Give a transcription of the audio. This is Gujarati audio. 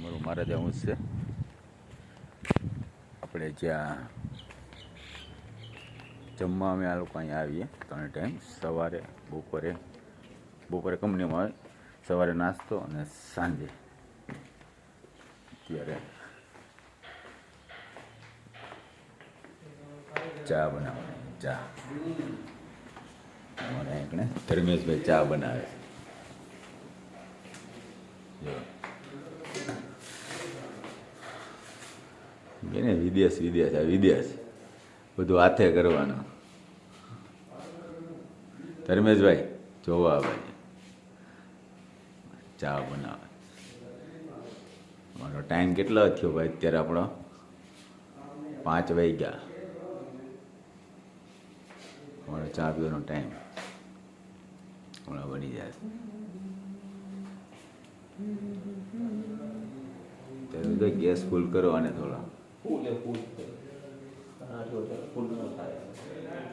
મારું મારા જવું છે. આપણે જ્યાં જમવા અમે આ લોકો અહીંયા આવીએ ત્રણ ટાઈમ, સવારે, બપોરે. બપોરે કંપનીમાં હોય, સવારે નાસ્તો અને સાંજે. ત્યારે ચા બનાવવાની, ચા. અમારે એકને ધર્મેશભાઈ ચા બનાવે છે. જો. એને વિદેશ વિદેશ, આ વિદેશ. બધું હાથે કરવાનું. ધર્મેશભાઈ, જોવા આવે. ચા બનાવે. મારો ટાઈમ કેટલો થયો ભાઈ અત્યારે આપણો? પાંચ વાગ્યા. મારો ચા પીવાનો ટાઈમ હમણાં બની જાય. ત્યારે ગેસ ફૂલ કરો અને થોડો. फूल है फूल फूल बनाना छोटे फूल बनाता है